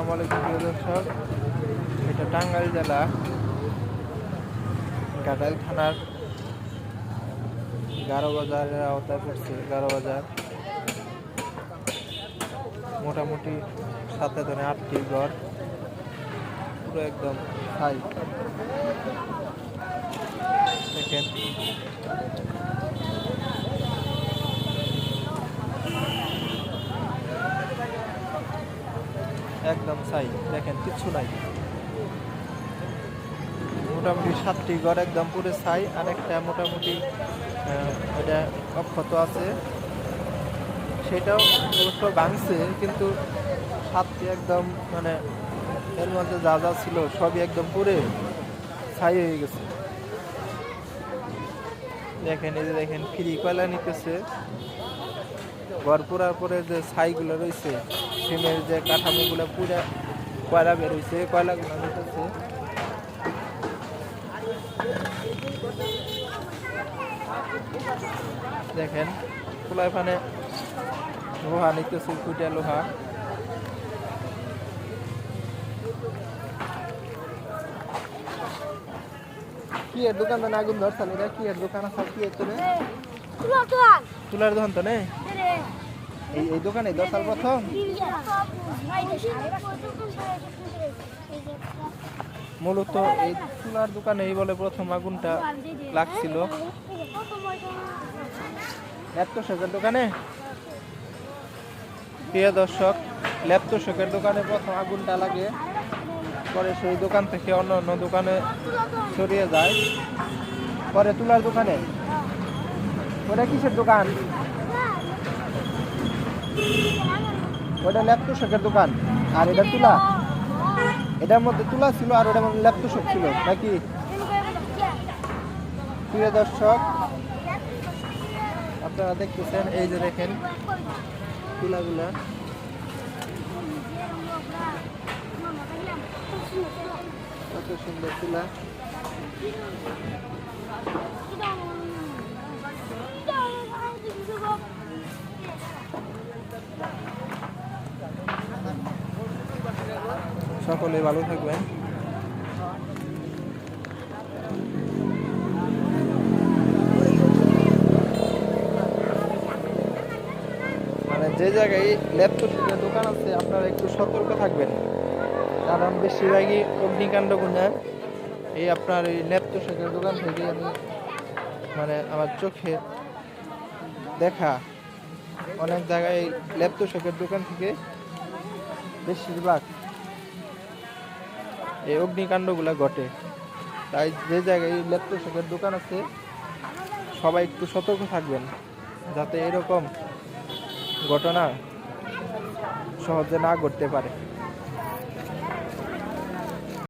আসসালামু আলাইকুম প্রিয় দর্শক। এটা টাঙ্গাইল জেলা গাটাইল থানার গারো বাজারের আওতায় পড়ছে গারো বাজার মোটামুটি সাথে ধরে আটটি ঘর, পুরো একদম হাই দেখেন একদম সাই। দেখেন, কিচ্ছু নাই। মোটামুটি সাতটি ঘর একদম পুরো ছাই আর একটা মোটামুটি এটা অক্ষত আছে। সেটাও অবশ্য ভাঙছে, কিন্তু সাতটি একদম মানে এর মধ্যে যা যা ছিল সবই একদম পুরে ছাই হয়ে গেছে। দেখেন, এই যে দেখেন, ফ্রি কয়লা নিতেছে। ঘর পুরার পরে যে ছাইগুলো রয়েছে সিমের যে কাঠামোগুলো পুরা কয়লা বেরোইছে কয়লাগুলো নিতেছে দেখেন খোলায় ফানে লোহা নিতেছে কুইটা লোহা। কি এর দোকান তো আগুন ধরছাল কি এর দোকান আছে কি এর তো রে? তুলার দোকান তো নেই? এই এই দোকানে দশাল প্রথম? মূলত এই তুলার দোকানে এই বলে প্রথম আগুনটা লাগছিল। ল্যাপটপের দোকানে? প্রিয় দর্শক ল্যাপটপের দোকানে প্রথম আগুনটা লাগে। পরে সেই দোকান থেকে অন্য অন্য দোকানে ছড়িয়ে যায়। পরে তুলার দোকানে? ওটা কিসের দোকান? ওটা ল্যাপটপের দোকান। আর এটা তুলা। এটার মধ্যে তুলা ছিল আর ওটার মধ্যে ল্যাপটপ ছিল। নাকি? প্রিয় দর্শক, আপনারা দেখতেছেন, এই যে দেখেন তুলাগুলা। কত সুন্দর তুলা। সকলে ভালো থাকবেন। মানে যে জায়গায় ল্যাপটপের দোকান আছে, আপনারা একটু সতর্ক থাকবেন। কারণ বেশিরভাগই অগ্নিকাণ্ড গুণা এই আপনার এই ল্যাপটপের দোকান থেকে আমি মানে আমার চোখে দেখা। অনেক জায়গায় ল্যাপটপের দোকান থেকে বেশিরভাগ এই অগ্নিকাণ্ডগুলো ঘটে। তাই যে জায়গায় ল্যাপটপের দোকান আছে, সবাই একটু সতর্ক থাকবেন, যাতে এরকম ঘটনা সহজে না ঘটতে পারে।